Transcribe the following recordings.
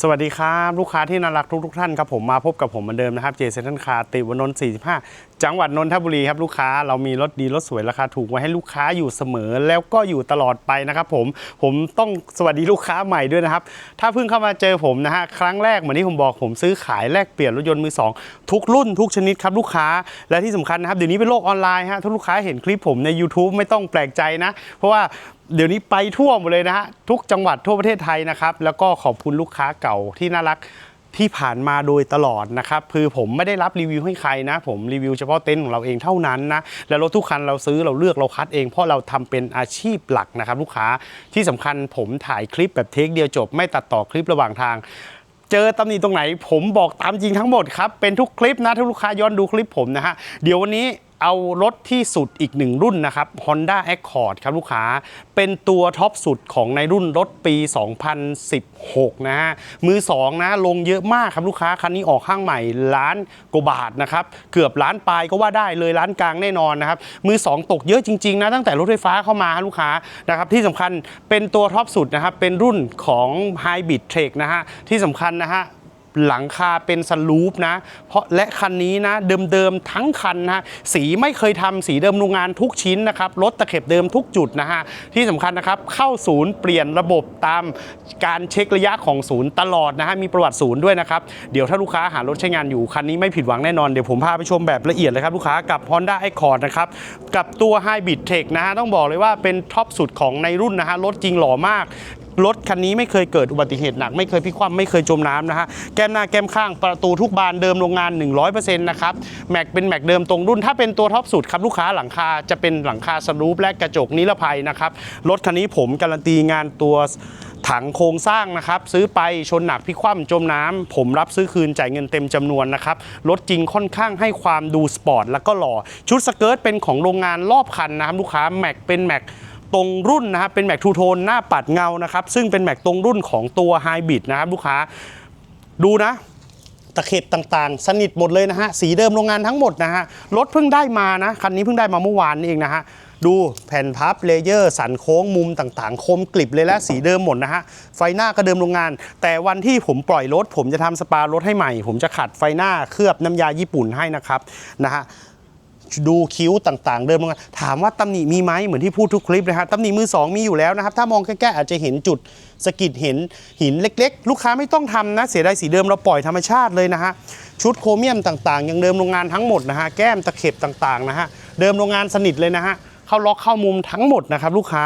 สวัสดีครับ ลูกค้าที่น่ารักทุกทุกๆท่านครับผมมาพบกับผมเหมือนเดิมนะครับเจเซนทันคาติวนนท์45 จังหวัดนนทบุรีครับลูกค้าเรามีรถดีรถสวยราคาถูกไว้ให้ลูกค้าอยู่เสมอแล้วก็อยู่ตลอดไปนะครับผมผมต้องสวัสดีลูกค้าใหม่ด้วยนะครับ ถ้าเพิ่งเข้ามาเจอผมนะฮะครั้งแรกเหมือนที่ผมบอกผมซื้อขายแลกเปลี่ยนรถยนต์มือสองทุกรุ่นทุกชนิดครับลูกค้าและที่สำคัญนะครับเดี๋ยวนี้เป็นโลกออนไลน์ฮะถ้าลูกค้าเห็นคลิปผมใน YouTube ไม่ต้องแปลกใจนะ เพราะว่าเดี๋ยวนี้ไปทั่วหมดเลยนะฮะทุกจังหวัดทั่วประเทศไทยนะครับ แล้วก็ขอบคุณลูกค้าเก่าที่น่ารักที่ผ่านมาโดยตลอดนะครับคือผมไม่ได้รับรีวิวให้ใครนะ ผมรีวิวเฉพาะเต็นท์ของเราเองเท่านั้นนะแล้วรถทุกคันเราซื้อเราเลือกเราคัดเองเพราะเราทำเป็นอาชีพหลักนะครับ ลูกค้าที่สำคัญผมถ่ายคลิปแบบเทคเดียวจบ ไม่ตัดต่อคลิประหว่างทาง เจอตำหนิตรงไหน ผมบอกตามจริงทั้งหมดครับเป็นทุกคลิปนะถ้าลูกค้าย้อนดูคลิปผมนะฮะเดี๋ยววันนี้ เอารถที่สุดอีกหนึ่งรุ่นนะครับ Honda Accord ครับลูกค้า เป็นตัวท็อปสุดของในรุ่นรถปี 2016 นะฮะ มือ 2 นะ ลงเยอะมากครับลูกค้า คันนี้ออกข้างใหม่ล้านกว่าบาทนะครับ เกือบล้านปลายก็ว่าได้เลยล้านกลางแน่นอนนะครับ มือ 2 ตกเยอะจริง ๆ นะ ตั้งแต่รถไฟฟ้าเข้ามาลูกค้านะครับ ที่สำคัญเป็นตัวท็อปสุดนะครับ เป็นรุ่นของ Hybrid Trek นะฮะ ที่สำคัญนะฮะ หลังคาเป็นสลูปนะ เพราะและคันนี้นะเดิมๆทั้งคันนะสีไม่เคยทำสีเดิมโรงงานทุกชิ้นนะครับรถตะเข็บเดิมทุกจุดนะฮะที่สำคัญนะครับเข้าศูนย์เปลี่ยนระบบตามการเช็คระยะของศูนย์ตลอดนะฮะมีประวัติศูนย์ด้วยนะครับเดี๋ยวถ้าลูกค้าหารถใช้งานอยู่คันนี้ไม่ผิดหวังแน่นอนเดี๋ยวผมพาไปชมแบบละเอียดเลยครับลูกค้ากับ Honda Accord นะครับกับตัว Hybrid Tech นะฮะต้องบอกเลยว่าเป็นท็อปสุดของในรุ่นนะฮะรถจริงหล่อมาก รถคันนี้ไม่เคยเกิดอุบัติเหตุหนัก ไม่เคยพลิกคว่ำไม่เคยจมน้ำนะฮะ แก้มหน้าแก้มข้างประตูทุกบานเดิมโรงงาน 100%นะครับ แม็กเป็นแม็กเดิมตรงรุ่น ถ้าเป็นตัวท็อปสุดครับลูกค้าหลังคาจะเป็นหลังคาสลูปและกระจกนิรภัยนะครับ รถคันนี้ผมการันตีงานตัวถังโครงสร้างนะครับ ซื้อไปชนหนักพิคว่ำจมน้ำผมรับซื้อคืนจ่ายเงินเต็มจำนวนนะครับรถจริงค่อนข้างให้ความดูสปอร์ตแล้วก็หล่อ ชุดสเกิร์ตเป็นของโรงงานรอบคันนะครับลูกค้าแม็กเป็นแม็ก ตรงรุ่นนะครับเป็นแม็กทูโทนหน้าปัดเงานะครับซึ่งเป็นแม็กตรงรุ่นของตัวไฮบริดนะครับลูกค้าดูนะตะเข็บต่างๆ สนิทหมดเลยนะฮะ สีเดิมโรงงานทั้งหมดนะฮะ รถเพิ่งได้มานะ คันนี้เพิ่งได้มาเมื่อวานนี่เองนะฮะ ดูแผ่นพับเลเยอร์ สันโค้งมุมต่างๆ คมกลิบเลยและสีเดิมหมดนะฮะ ไฟหน้าก็เดิมโรงงาน แต่วันที่ผมปล่อยรถ ผมจะทำสปารถให้ใหม่ ผมจะขัดไฟหน้าเคลือบน้ำยาญี่ปุ่นให้นะครับนะฮะ ดูคิ้วต่างๆ เดิมลงมาถามว่าตำหนิมีไหมเหมือนที่พูดทุกคลิปนะครับตำหนิมือสองมีอยู่แล้วนะครับ ถ้ามองใกล้ๆอาจจะเห็นจุดสกิดเห็นหินเล็กๆ ลูกค้าไม่ต้องทำนะ เสียดายสีเดิมเราปล่อยธรรมชาติเลยนะฮะชุดโครเมียมต่างๆ ยังเดิมโรงงานทั้งหมดนะฮะแก้มตะเข็บต่างๆนะฮะเดิมโรงงานสนิทเลยนะฮะเข้าล็อกเข้ามุมทั้งหมดนะครับลูกค้า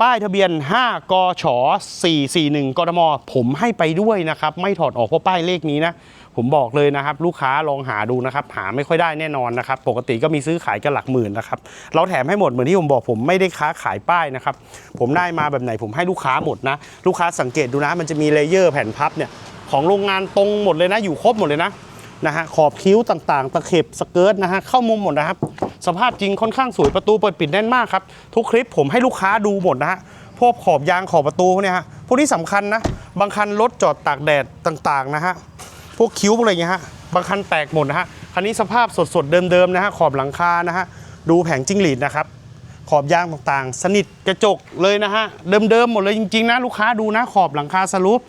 ป้ายทะเบียน 5กช441 กทม ผมให้ไปด้วยนะครับ ไม่ถอดออกเพราะป้ายเลขนี้นะ ผมบอกเลยนะครับ ลูกค้าลองหาดูนะครับ หาไม่ค่อยได้แน่นอนนะครับ ปกติก็มีซื้อขายกันหลักหมื่นนะครับ เราแถมให้หมดเหมือนที่ผมบอกผมไม่ได้ค้าขายป้ายนะครับ ผมได้มาแบบไหนผมให้ลูกค้าหมดนะ ลูกค้าสังเกตดูนะ มันจะมีเลเยอร์แผ่นพับเนี่ยของโรงงานตรงหมดเลยนะ อยู่ครบหมดเลยนะ นะฮะขอบคิ้วต่างๆ ตะเข็บสเกิร์ตนะฮะเข้ามุมหมดนะครับ สภาพจริงค่อนข้างสวยประตูเปิดปิดแน่นมากครับ ทุกคลิปผมให้ลูกค้าดูหมดนะฮะพวกขอบยางขอบประตูเนี้ยฮะพวกนี้สำคัญนะบางคันรถจอดตากแดดต่างๆนะฮะพวกคิ้วอะไรอย่างเงี้ยฮะบางคันแตกหมดนะฮะคันนี้สภาพสดๆเดิมๆนะฮะขอบหลังคานะฮะดูแผงจิ้งหรีดนะครับขอบยางต่างๆ สนิทกระจกเลยนะฮะเดิมๆหมดเลยจริงๆนะลูกค้าดูนะขอบหลังคาสลูป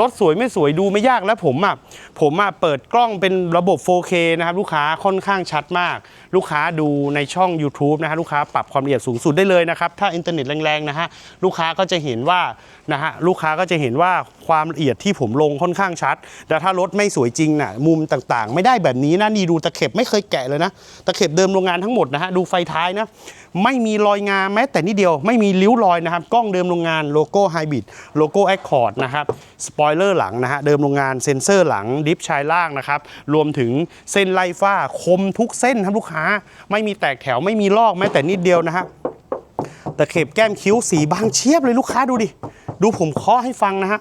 รถสวยไม่สวยดูไม่ยากแล้วผมอะผมอะเปิดกล้องเป็นระบบ 4K นะครับลูกค้าค่อนข้างชัดมาก ลูกค้าดูในช่อง YouTube นะฮะลูกค้าปรับความละเอียดสูงสุดได้เลยนะครับ ถ้าอินเทอร์เน็ตแรงๆนะฮะลูกค้าก็จะเห็นว่านะฮะลูกค้าก็จะเห็นว่าความละเอียดที่ผมลงค่อนข้างชัด แต่ถ้ารถไม่สวยจริงน่ะมุมต่างๆ ไม่ได้แบบนี้นะนี่ดูตะเข็บไม่เคยแกะเลยนะตะเข็บเดิมโรงงานทั้งหมดนะฮะดูไฟท้ายนะไม่มีรอยงาแม้แต่นิดเดียวไม่มีริ้วรอยนะครับกล้องเดิมโรงงานโลโก้ไฮบริดโลโก้แอคคอร์ดนะครับสปอยเลอร์หลังนะฮะเดิมโรงงานเซ็นเซอร์หลังดิฟชายล่างนะครับรวมถึงเส้นไล่ฟ้าคมทุกเส้นครับลูกค้าไม่มีแตกแถวไม่มีลอกแม้แต่นิดเดียวนะฮะตะเข็บแก้มคิ้วสีบางเชียบเลยลูกค้าดูดิ ดูผมเคาะให้ฟังนะฮะ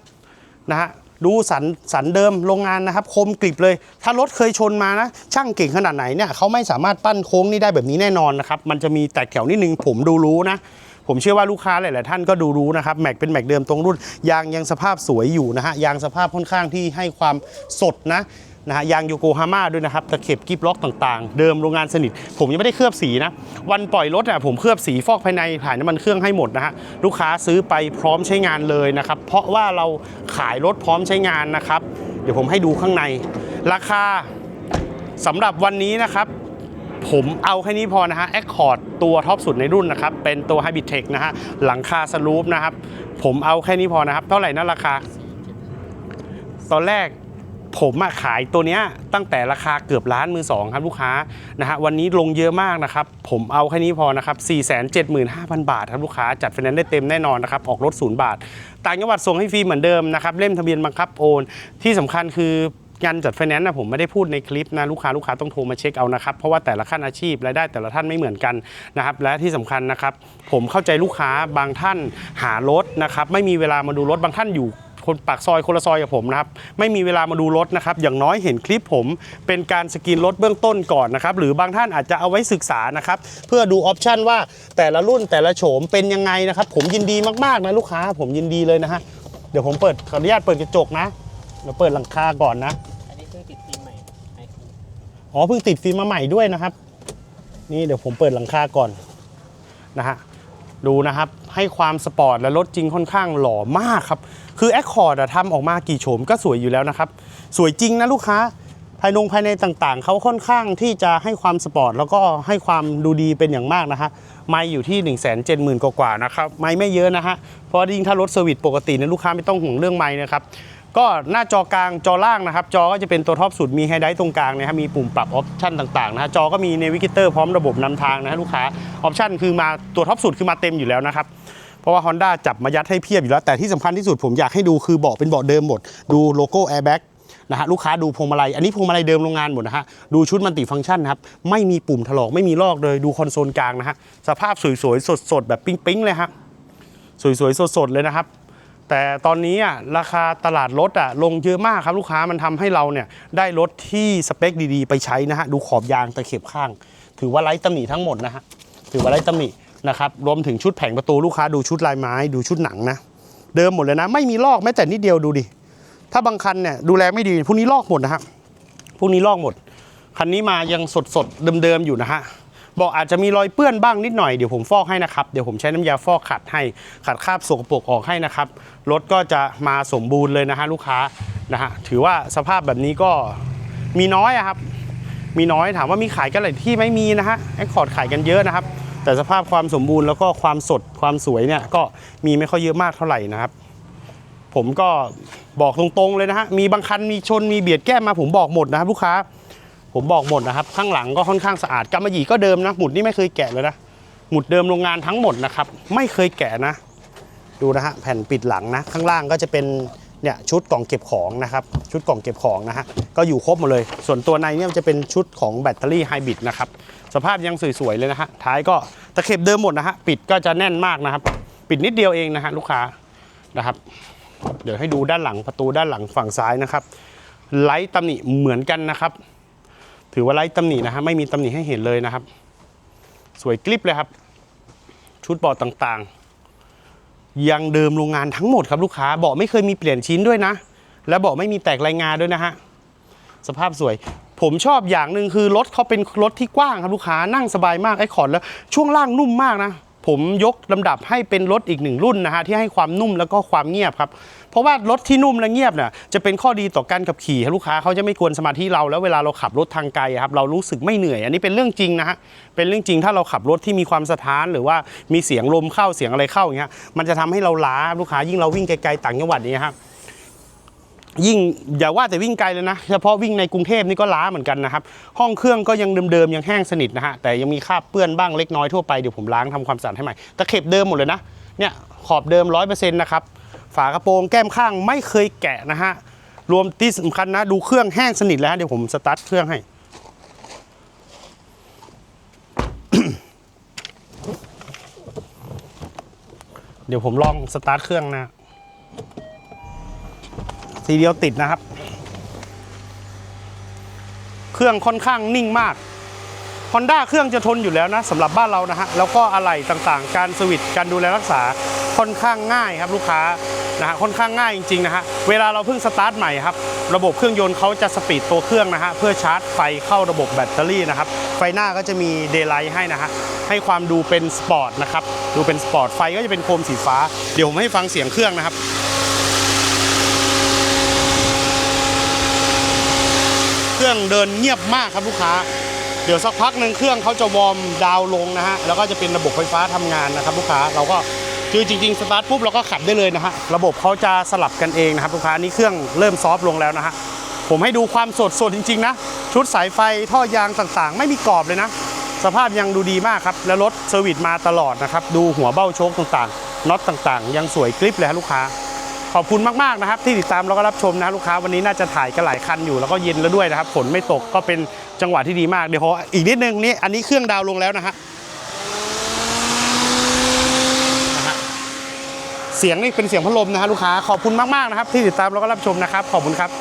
นะฮะดูสันสันเดิมโรงงานนะครับคมกริบเลย ถ้ารถเคยชนมานะ ช่างเก่งขนาดไหนเนี่ยเขาไม่สามารถปั้นโค้งนี่ได้แบบนี้แน่นอนนะครับ มันจะมีแตกแถวนิดนึงผมดูรู้นะ ผมเชื่อว่าลูกค้าหลาย ๆ ท่านก็ดูรู้นะครับแม็กเป็นแม็กเดิมตรงรุ่นยางยังสภาพสวยอยู่นะฮะยางสภาพค่อนข้างที่ให้ความสดนะ นะฮะยางโยโกฮาม่าด้วยนะครับตะเข็บกิฟล็อกต่างๆ เดิมโรงงานสนิท ผมยังไม่ได้เคลือบสีนะ วันปล่อยรถอะผมเคลือบสีฟอกภายในถ่ายน้ำมันเครื่องให้หมดนะฮะลูกค้าซื้อไปพร้อมใช้งานเลยนะครับ เพราะว่าเราขายรถพร้อมใช้งานนะครับ เดี๋ยวผมให้ดูข้างใน ราคาสำหรับวันนี้นะครับผมเอาแค่นี้พอนะฮะ Accord ตัวท็อปสุดในรุ่นนะครับ เป็นตัว Hybrid Tech นะฮะ หลังคาสลูปนะครับ ผมเอาแค่นี้พอนะครับ เท่าไหร่นะราคา ตอนแรก ผมอะขายตัวเนี้ยตั้งแต่ราคาเกือบล้านมือสองครับลูกค้านะฮะวันนี้ลงเยอะมากนะครับ ผมเอาแค่นี้พอนะครับ 475,000 บาทครับลูกค้าจัดไฟแนนซ์ได้เต็มแน่นอนนะครับ ออกรถศูนย์บาท ต่างจังหวัดส่งให้ฟรีเหมือนเดิมนะครับ เล่มทะเบียนบังคับโอน ที่สำคัญคืองานจัดไฟแนนซ์นะผมไม่ได้พูดในคลิปนะลูกค้าลูกค้าต้องโทรมาเช็คเอานะครับเพราะว่าแต่ละขั้นอาชีพรายได้แต่ละท่านไม่เหมือนกันนะครับและที่สำคัญนะครับผมเข้าใจลูกค้าบางท่านหารถนะครับไม่มีเวลามาดูรถบางท่านอยู่ คนปากซอยคนละซอยกับผมนะครับไม่มีเวลามาดูรถนะครับอย่างน้อยเห็นคลิปผมเป็นการสกรีนรถเบื้องต้นก่อนนะครับหรือบางท่านอาจจะเอาไว้ศึกษานะครับเพื่อดูออปชันว่าแต่ละรุ่นแต่ละโฉมเป็นยังไงนะครับผมยินดีมากๆนะลูกค้าผมยินดีเลยนะฮะเดี๋ยวผมเปิดขออนุญาตเปิดกระจกนะเดี๋ยวเปิดหลังคาก่อนนะอันนี้เพิ่งติดฟิล์มใหม่อ๋อเพิ่งติดฟิล์มมาใหม่ด้วยนะครับ นี่เดี๋ยวผมเปิดหลังคาก่อนนะฮะ ดูนะครับ ให้ความสปอร์ตและรถจริงค่อนข้างหล่อมากครับ คือ Accord อะทำออกมากี่โฉมก็สวยอยู่แล้วนะครับ สวยจริงนะลูกค้า ภายนงภายในต่างๆ เขาค่อนข้างที่จะให้ความสปอร์ตแล้วก็ให้ความดูดีเป็นอย่างมากนะฮะไม่อยู่ที่ 1 7 0 0 0 0 กว่าๆนะครับ ไม่ไม่เยอะนะฮะเพราะยิ่งถ้ารถเซอร์วิสปกติเนี่ยลูกค้าไม่ต้องห่วงเรื่องไม้นะครับ ก็หน้าจอกลางจอล่างนะครับ จอก็จะเป็นตัวท็อปสุดมีไฮไดท์ตรงกลางนะครับมีปุ่มปรับออปชันต่างๆนะฮะจอก็มีเนวิเกเตอร์พร้อมระบบนำทางนะฮะลูกค้าออปชันคือมาตัวท็อปสุดคือมาเต็มอยู่แล้วนะครับเพราะว่า Honda จับมายัดให้เพียบอยู่แล้ว แต่ที่สำคัญที่สุดผมอยากให้ดูคือเบาะเป็นเบาะเดิมหมด ดูโลโก้ Airbag นะฮะลูกค้าดูพวงมาลัย อันนี้พวงมาลัยเดิมโรงงานหมดนะฮะดูชุดมันติฟังก์ชันนะครับ ไม่มีปุ่มถลอกไม่มีลอกเลยดูคอนโซลกลางนะฮะสภาพสวยๆสดๆแบบปิ๊งๆเลยฮะสวยๆสดๆเลยนะครับ แต่ตอนนี้อะราคาตลาดรถอะลงเยอะมากครับลูกค้ามันทำให้เราเนี่ยได้รถที่สเปคดีๆ ไปใช้นะฮะดูขอบยางตะเข็บข้าง ถือว่าไร้ตำหนิทั้งหมดนะฮะถือว่าไร้ตำหนินะครับรวมถึงชุดแผงประตูลูกค้าดูชุดลายไม้ดูชุดหนังนะเดิมหมดเลยนะไม่มีลอกแม้แต่นิดเดียวดูดิถ้าบางคันเนี่ยดูแลไม่ดีพวกนี้ลอกหมดนะฮะพวกนี้ลอกหมดคันนี้มายังสดๆเดิมๆอยู่นะฮะ บอกอาจจะมีรอยเปื้อนบ้างนิดหน่อยเดี๋ยวผมฟอกให้นะครับเดี๋ยวผมใช้น้ำยาฟอกขัดให้ขัดคราบสกปรกออกให้นะครับรถก็จะมาสมบูรณ์เลยนะฮะลูกค้านะฮะถือว่าสภาพแบบนี้ก็มีน้อยครับ มีน้อยถามว่ามีขายกันหลายที่ไม่มีนะฮะแอคคอร์ดขายกันเยอะนะครับ แต่สภาพความสมบูรณ์แล้วก็ความสดความสวยเนี่ยก็มีไม่ค่อยเยอะมากเท่าไหร่นะครับ ผมก็บอกตรงๆเลยนะฮะมีบางคันมีชนมีเบียดแก้มมาผมบอกหมดนะครับลูกค้า ผมบอกหมดนะครับข้างหลังก็ค่อนข้างสะอาดกำมะหยี่ก็เดิมนะหมุดนี่ไม่เคยแกะเลยนะหมุดเดิมโรงงานทั้งหมดนะครับ ไม่เคยแกะนะ ดูนะฮะแผ่นปิดหลังนะ ข้างล่างก็จะเป็นเนี่ยชุดกล่องเก็บของนะครับ ชุดกล่องเก็บของนะฮะก็อยู่ครบหมดเลย ส่วนตัวในเนี่ยจะเป็นชุดของแบตเตอรี่ไฮบริดนะครับสภาพยังสวยๆเลยนะฮะท้ายก็ตะเข็บเดิมหมดนะฮะปิดก็จะแน่นมากนะครับ ปิดนิดเดียวเองนะฮะลูกค้านะครับ เดี๋ยวให้ดูด้านหลังประตูด้านหลังฝั่งซ้ายนะครับไลท์ตำหนิเหมือนกันนะครับ ถือว่าไร้ตำหนินะฮะไม่มีตำหนิให้เห็นเลยนะครับ สวยกลิบเลยครับ ชุดเบาะต่างๆ ยังเดิมโรงงานทั้งหมดครับลูกค้าเบาะไม่เคยมีเปลี่ยนชิ้นด้วยนะ และเบาะไม่มีแตกรายงานด้วยนะฮะสภาพสวย ผมชอบอย่างหนึ่งคือรถเขาเป็นรถที่กว้างครับลูกค้านั่งสบายมากไอ้ขอดแล้วช่วงล่างนุ่มมากนะ ผมยกลำดับให้เป็นรถอีกหนึ่งรุ่นนะฮะที่ให้ความนุ่มแล้วก็ความเงียบครับ เพราะว่ารถที่นุ่มและเงียบเนี่ยจะเป็นข้อดีต่อการขับขี่ลูกค้าเขาจะไม่กวนสมาธิเราแล้วเวลาเราขับรถทางไกลอะครับเรารู้สึกไม่เหนื่อย อันนี้เป็นเรื่องจริงนะฮะเป็นเรื่องจริงถ้าเราขับรถที่มีความสะท้าน หรือว่ามีเสียงลมเข้าเสียงอะไรเข้าอย่างเงี้ยมันจะทำให้เราล้าลูกค้ายิ่งเราวิ่งไกลๆต่างจังหวัดนี้ครับ ยิ่งอย่าว่าแต่วิ่งไกลเลยนะ เฉพาะวิ่งในกรุงเทพนี่ก็ล้าเหมือนกันนะครับ ห้องเครื่องก็ยังเดิมๆยังแห้งสนิทนะฮะแต่ยังมีคราบเปื้อนบ้างเล็กน้อยทั่วไปเดี๋ยวผมล้างทำความสะอาดให้ใหม่ตะเข็บเดิมหมดเลยนะเนี่ยขอบเดิมร้อยเปอร์เซ็นต์นะครับฝากระโปรงแก้มข้างไม่เคยแกะนะฮะรวมที่สำคัญนะดูเครื่องแห้งสนิทแล้วเดี๋ยวผมสตาร์ทเครื่องให้เดี๋ยวผมลองสตาร์ทเครื่องนะ ทีเดียวติดนะครับ เครื่องค่อนข้างนิ่งมาก Honda เครื่องจะทนอยู่แล้วนะสำหรับบ้านเรานะฮะแล้วก็อะไหล่ต่างๆ การสวิตช์การดูแลรักษาค่อนข้างง่ายครับลูกค้านะฮะค่อนข้างง่ายจริงๆนะฮะเวลาเราเพิ่งสตาร์ทใหม่ครับระบบเครื่องยนต์เขาจะสปีดตัวเครื่องนะฮะเพื่อชาร์จไฟเข้าระบบแบตเตอรี่นะครับไฟหน้าก็จะมีเดย์ไลท์ให้นะฮะให้ความดูเป็นสปอร์ตนะครับดูเป็นสปอร์ตไฟก็จะเป็นโคมสีฟ้า เดี๋ยวผมให้ฟังเสียงเครื่องนะครับ เค รื่องเดินเงียบมากครับลูกค้า เดี๋ยวสักพักหนึ่งเครื่องเขาจะวอร์มดาวลงนะฮะ แล้วก็จะเป็นระบบไฟฟ้าทำงานนะครับลูกค้า เราก็คือจริงๆสตาร์ทปุ๊บเราก็ขับได้เลยนะฮะ ระบบเขาจะสลับกันเองนะครับลูกค้า นี่เครื่องเริ่มซอฟต์ลงแล้วนะฮะ ผมให้ดูความสดสดจริงๆนะ ชุดสายไฟท่อยางต่างๆ ไม่มีกรอบเลยนะ สภาพยังดูดีมากครับ แล้วรถเซอร์วิสมาตลอดนะครับ ดูหัวเบ้าโชคต่างๆ น็อตต่างๆ ยังสวยกริปเลยฮะลูกค้า ขอบคุณมากๆนะครับ ที่ติดตามแล้วก็รับชมนะลูกค้าวันนี้น่าจะถ่ายกันหลายคันอยู่แล้วก็เย็นแล้วด้วยนะครับฝนไม่ตกก็เป็นจังหวะที่ดีมากเดี๋ยวขออีกนิดนึงนี่อันนี้เครื่องดาวลงแล้วนะฮะนะฮะเสียงนี่เป็นเสียงพัดลมนะฮะลูกค้าขอบคุณมากๆนะครับที่ติดตามแล้วก็รับชมนะครับขอบคุณครับ